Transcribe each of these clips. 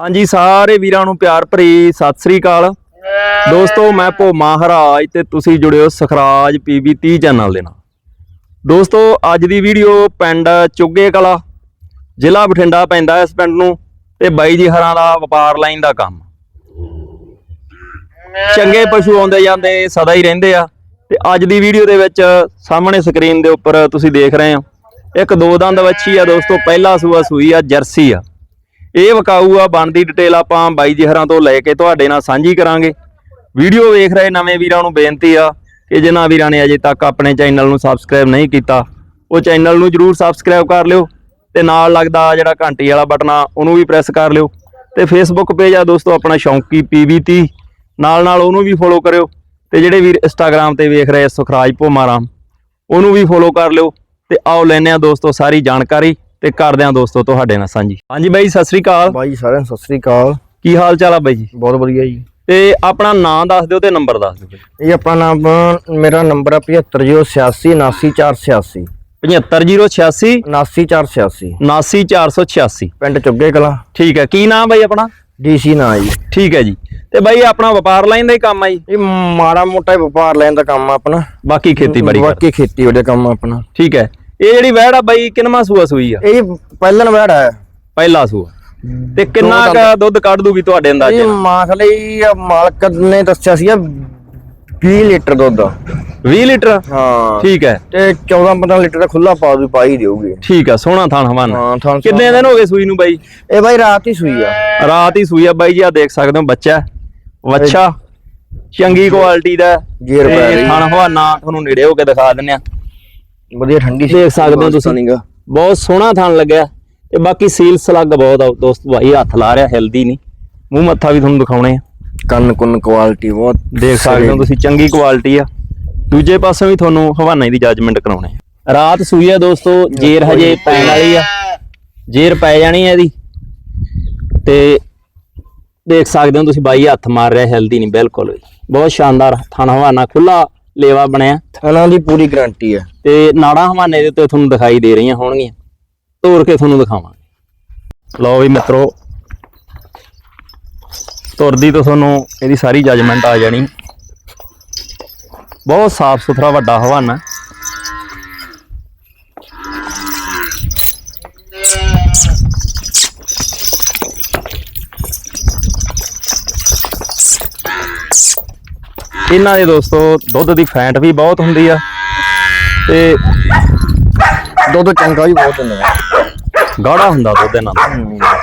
ਹਾਂਜੀ, ਸਾਰੇ ਵੀਰਾਂ ਨੂੰ ਪਿਆਰ ਭਰੀ ਸਤਿ ਸ੍ਰੀ ਅਕਾਲ। ਦੋਸਤੋ, ਮੈਂ ਭੋ ਮਹਾਰਾਜ ਤੇ ਤੁਸੀਂ ਜੁੜਿਓ ਸਖਰਾਜ ਪੀਬੀ 30 ਚੈਨਲ ਦੇ ਨਾਲ। ਦੋਸਤੋ, ਅੱਜ ਦੀ ਵੀਡੀਓ ਪਿੰਡ ਚੁੱਗੇ ਕਲਾ, ਜ਼ਿਲ੍ਹਾ ਬਠਿੰਡਾ ਪੈਂਦਾ ਇਸ ਪਿੰਡ ਨੂੰ, ਤੇ ਬਾਈ ਜੀ ਹਰਾਂ ਦਾ ਵਪਾਰ ਲਾਈਨ ਦਾ ਕੰਮ। ਚੰਗੇ ਪਸ਼ੂ ਆਉਂਦੇ ਜਾਂਦੇ, ਸਦਾ ਹੀ ਰਹਿੰਦੇ ਆ। ਤੇ ਅੱਜ ਦੀ ਵੀਡੀਓ ਦੇ ਵਿੱਚ ਸਾਹਮਣੇ ਸਕਰੀਨ ਦੇ ਉੱਪਰ ਤੁਸੀਂ ਦੇਖ ਰਹੇ ਹੋ। ਇੱਕ ਦੋ ਦੰਦ ਵੱਛੀ ਆ ਦੋਸਤੋ, ਪਹਿਲਾ ਸੂਆ ਸੂਈ ਆ, ਜਰਸੀ ਆ। ਇਹ ਵਿਕਾਊ ਆ, ਬਣਦੀ ਡਿਟੇਲ ਆਪਾਂ ਬਾਈ ਜੀ ਤੋਂ ਲੈ ਕੇ ਤੁਹਾਡੇ ਨਾਲ ਸਾਂਝੀ ਕਰਾਂਗੇ। ਵੀਡੀਓ ਵੇਖ ਰਹੇ ਨਵੇਂ ਵੀਰਾਂ ਨੂੰ ਬੇਨਤੀ ਆ ਕਿ ਜਿਨ੍ਹਾਂ ਵੀਰਾਂ ਨੇ ਅਜੇ ਤੱਕ ਆਪਣੇ ਚੈਨਲ ਨੂੰ ਸਬਸਕ੍ਰਾਈਬ ਨਹੀਂ ਕੀਤਾ, ਉਹ ਚੈਨਲ ਨੂੰ ਜਰੂਰ ਸਬਸਕ੍ਰਾਈਬ ਕਰ ਲਿਓ ਤੇ ਨਾਲ ਲੱਗਦਾ ਜਿਹੜਾ ਘੰਟੀ ਵਾਲਾ ਬਟਨ ਆ, ਉਹਨੂੰ ਵੀ ਪ੍ਰੈਸ ਕਰ ਲਿਓ। ਤੇ ਫੇਸਬੁੱਕ ਪੇਜ ਆ ਦੋਸਤੋ, ਆਪਣਾ ਸ਼ੌਂਕੀ ਪੀਵੀ30 ਨਾਲ ਨਾਲ ਉਹਨੂੰ ਵੀ ਫੋਲੋ ਕਰਿਓ ਤੇ ਜਿਹੜੇ ਵੀਰ ਇੰਸਟਾਗ੍ਰam ਤੇ ਵੇਖ ਰਹੇ ਸੁਖਰਾਜ ਭੋਮਾਰਾਮ, ਉਹਨੂੰ ਵੀ ਫੋਲੋ ਕਰ ਲਿਓ ਤੇ ਆਓ ਲੈਨੇ ਆ ਦੋਸਤੋ, ਸਾਰੀ ਜਾਣਕਾਰੀ। ਤੇ ਕਰਦੇ ਆ ਦੋਸਤੋ ਤੁਹਾਡੇ ਨਾਲ ਸਾਂਝੀ। ਹਾਂਜੀ ਬਾਈ ਸਤਿ ਸ੍ਰੀ ਅਕਾਲ। ਬਾਈ ਸਾਰਿਆਂ ਨੂੰ ਸਤਿ ਸ੍ਰੀ ਅਕਾਲ। ਕੀ ਹਾਲ ਚਾਲ ਆ ਬਾਈ ਜੀ? ਬਹੁਤ ਵਧੀਆ ਜੀ। ਤੇ ਆਪਣਾ ਨਾਮ ਦੱਸ ਦਿਓ ਤੇ ਨੰਬਰ ਦੱਸ ਦਿਓ ਇਹ ਆਪਣਾ ਨਾਮ ਮੇਰਾ ਨੰਬਰ ਹੈ 7508 79486 75086 79486 79486 ਪਿੰਡ ਚੁੱਗੇ ਕਲਾ। ਠੀਕ ਹੈ ਕੀ ਨਾਮ ਬਾਈ ਆਪਣਾ? ਡੀਸੀ ਨਾ ਜੀ। ਠੀਕ ਹੈ ਜੀ। ਤੇ ਬਾਈ ਆਪਣਾ ਵਪਾਰ ਲਾਈਨ ਦਾ ਹੀ ਕੰਮ ਆ ਜੀ? ਇਹ ਮਾੜਾ ਮੋਟਾ ਵਪਾਰ ਲੈਣ ਦਾ ਕੰਮ ਆ ਆਪਣਾ। ਬਾਕੀ ਖੇਤੀਬਾੜੀ ਬਾਕੀ ਖੇਤੀ ਵਾਲੇ ਕੰਮ ਆ ਆਪਣਾ। ਠੀਕ ਹੈ। ਇਹ ਜਿਹੜੀ ਵਹਿੜ ਆ ਬਾਈ ਕਿੰਨਵਾਂ ਸੂਆ ਸੂਈ ਆ? ਇਹ ਪਹਿਲਨ ਵੜ ਹੈ ਪਹਿਲਾ ਸੂਆ। ਤੇ ਕਿੰਨਾ ਕੁ ਦੁੱਧ ਕੱਢ ਦੂਗੀ ਤੁਹਾਡੇ ਅੰਦਾਜ਼ੇ ਇਹ ਨਾਲ? ਮਾਸ ਲਈ ਮਾਲਕ ਨੇ ਦੱਸਿਆ ਸੀ 20 ਲੀਟਰ ਦੁੱਧ 20 ਲੀਟਰ? ਹਾਂ। ਠੀਕ ਹੈ। ਤੇ 14 15 ਲੀਟਰ ਦਾ ਖੁੱਲਾ ਪਾ ਦੂ ਪਾਈ ਦੇਊਗੀ ਠੀਕ ਹੈ ਸੋਹਣਾ ਥਾਣ ਹਵਾਨਾ। ਹਾਂ ਕਿੰਨੇ ਦਿਨ ਹੋ ਗਏ ਸੂਈ ਨੂੰ ਬਾਈ? ਇਹ ਬਾਈ ਰਾਤ ਹੀ ਸੂਈ ਆ। ਰਾਤ ਹੀ ਸੂਈ ਆ ਬਾਈ ਜੀ ਆ ਦੇਖ ਸਕਦੇ ਹੋ ਬੱਚਾ ਵੱਛਾ। ਚੰਗੀ ਕੁਆਲਿਟੀ ਦਾ ਗੇਰ ਪੈ ਰਹੀ। ਥਣ ਹਵਾਨਾ ਤੁਹਾਨੂੰ ਨੇੜੇ ਹੋ ਕੇ ਦਿਖਾ ਦਿੰਨੇ ਆ ਵਧੀਆ ਠੰਡੀ ਸੀ। ਦੇਖ ਸਕਦੇ ਹੋ ਤੁਸੀਂ। ਬਹੁਤ ਸੋਹਣਾ ਥਣ ਲੱਗਿਆ ਤੇ ਬਾਕੀ ਸੀਲ ਸਲੱਗ ਬਹੁਤ ਆ ਦੋਸਤ ਭਾਈ ਹੱਥ ਲਾ ਰਿਹਾ ਹਿਲਦੀ ਨਹੀਂ। ਮੂੰਹ ਮੱਥਾ ਵੀ ਤੁਹਾਨੂੰ ਦਿਖਾਉਣੇ ਆ। ਕੰਨ ਕੁੰਨ ਕੁਆਲਿਟੀ ਬਹੁਤ ਦੇਖ ਸਕਦੇ ਹੋ ਤੁਸੀਂ ਚੰਗੀ ਕੁਆਲਿਟੀ ਆ। ਦੂਜੇ ਪਾਸੇ ਵੀ ਤੁਹਾਨੂੰ ਹਵਾਨਾ ਦੀ ਜੱਜਮੈਂਟ ਕਰਾਉਣੇ ਆ। ਰਾਤ ਸੂਈ ਆ ਦੋਸਤੋ ਜੇਰ ਹਜੇ ਪੈਣ ਵਾਲੀ ਆ। ਜੇਰ ਪੈ ਜਾਣੀ ਹੈ ਇਹਦੀ। ਤੇ ਦੇਖ ਸਕਦੇ ਹੋ ਤੁਸੀਂ ਬਾਈ ਹੱਥ ਮਾਰ ਰਿਹਾ ਹਿਲਦੀ ਨਹੀਂ ਬਿਲਕੁਲ ਵੀ। ਬਹੁਤ ਸ਼ਾਨਦਾਰ ਥਣ ਹਵਾਨਾ ਖੁੱਲਾ ਲੇਵਾ ਬਣਿਆ। ਥਣਾ ਦੀ ਪੂਰੀ ਗਾਰੰਟੀ ਹੈ। ਤੇ ਨਾੜਾਂ ਹਵਾਨੇ ਦੇ ਉੱਤੇ ਤੁਹਾਨੂੰ ਦਿਖਾਈ ਦੇ ਰਹੀਆਂ ਹੋਣਗੀਆਂ। ਤੋੜ ਕੇ ਤੁਹਾਨੂੰ ਦਿਖਾਵਾਂਗੇ। ਲਓ ਵੀ ਮਿੱਤਰੋ ਤੁਰਦੀ ਤੋਂ ਤੁਹਾਨੂੰ ਇਹਦੀ ਸਾਰੀ ਜੱਜਮੈਂਟ ਆ ਜਾਣੀ। ਬਹੁਤ ਸਾਫ਼ ਸੁਥਰਾ ਵੱਡਾ ਹਵਾਨਾ। ਇਹਨਾਂ ਦੇ ਦੋਸਤੋ ਦੁੱਧ ਦੀ ਫੈਂਟ ਵੀ ਬਹੁਤ ਹੁੰਦੀ ਆ ਤੇ ਦੁੱਧ ਚੰਗਾ ਵੀ ਬਹੁਤ ਹੁੰਦਾ। ਗਾੜਾ ਹੁੰਦਾ ਦੁੱਧ ਇਹਨਾਂ ਦਾ।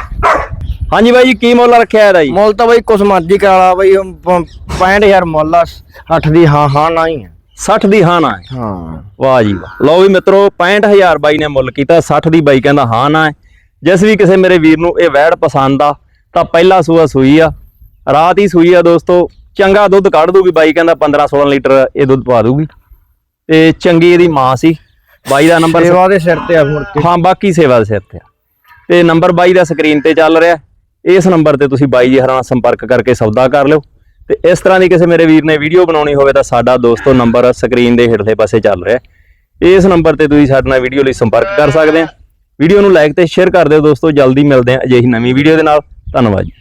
ਹਾਂਜੀ ਬਾਈ ਜੀ ਕੀ ਮੁੱਲ ਰੱਖਿਆ ਇਹਦਾ ਜੀ? ਮੁੱਲ ਤਾਂ ਬਈ ਕੁਛ ਮਰਜ਼ੀ ਕਰਾ ਲਾ ਬਈ 65000 ਮੁੱਲ ਆ 8 ਦੀ ਹਾਂ ਹਾਂ ਨਾ ਹੀ ਹੈ 60 ਦੀ ਹਾਂ ਨਾ ਹੈ। ਹਾਂ। ਵਾਹ ਜੀ ਵਾਹ। ਲਓ ਵੀ ਮਿੱਤਰੋ 65000 ਬਾਈ ਨੇ ਮੁੱਲ ਕੀਤਾ 60 ਦੀ ਬਾਈ ਕਹਿੰਦਾ ਹਾਂ ਨਾ ਹੈ। ਜਿਸ ਵੀ ਕਿਸੇ ਮੇਰੇ ਵੀਰ ਨੂੰ ਇਹ ਵੈੜ ਪਸੰਦ ਆ ਤਾਂ ਪਹਿਲਾ ਸੂਆ ਸੂਈ ਆ। ਰਾਤ ਹੀ ਸੂਈ ਆ ਦੋਸਤੋ। ਚੰਗਾ ਦੁੱਧ ਕੱਢ ਦੂਗੀ ਬਾਈ ਕਹਿੰਦਾ 15 16 ਲੀਟਰ ਇਹ ਦੁੱਧ ਪਾ ਦੂਗੀ। ਤੇ ਚੰਗੀ ਇਹਦੀ ਮਾਂ ਸੀ ਬਾਈ ਦਾ ਨੰਬਰ ਸੇਵਾ ਦੇ ਸਿਰ ਤੇ ਆ ਮੁੜ ਕੇ ਹਾਂ ਬਾਕੀ ਸੇਵਾ ਦੇ ਸਿਰ ਤੇ ਆ। ਤੇ ਨੰਬਰ ਬਾਈ ਦਾ ਸਕਰੀਨ ਤੇ ਚੱਲ ਰਿਹਾ। ਇਸ ਨੰਬਰ ਤੇ ਤੁਸੀਂ ਬਾਈ ਜੀ ਹਰਾਂ ਨਾਲ ਸੰਪਰਕ ਕਰਕੇ ਸੌਦਾ ਕਰ ਲਿਓ। ਤੇ ਇਸ ਤਰ੍ਹਾਂ ਦੀ ਕਿਸੇ ਮੇਰੇ ਵੀਰ ਨੇ ਵੀਡੀਓ ਬਣਾਉਣੀ ਹੋਵੇ ਤਾਂ ਸਾਡਾ ਦੋਸਤੋ ਨੰਬਰ ਸਕਰੀਨ ਦੇ ਹੇਠਲੇ ਪਾਸੇ ਚੱਲ ਰਿਹਾ ਇਸ ਨੰਬਰ ਤੇ ਤੁਸੀਂ ਸਾਡੇ ਨਾਲ ਵੀਡੀਓ ਲਈ ਸੰਪਰਕ ਕਰ ਸਕਦੇ ਆ। ਵੀਡੀਓ ਨੂੰ ਲਾਈਕ ਤੇ ਸ਼ੇਅਰ ਕਰ ਦਿਓ ਦੋਸਤੋ। ਜਲਦੀ ਮਿਲਦੇ ਆ ਅਜਿਹੀ ਨਵੀਂ ਵੀਡੀਓ ਦੇ ਨਾਲ। ਧੰਨਵਾਦ ਜੀ।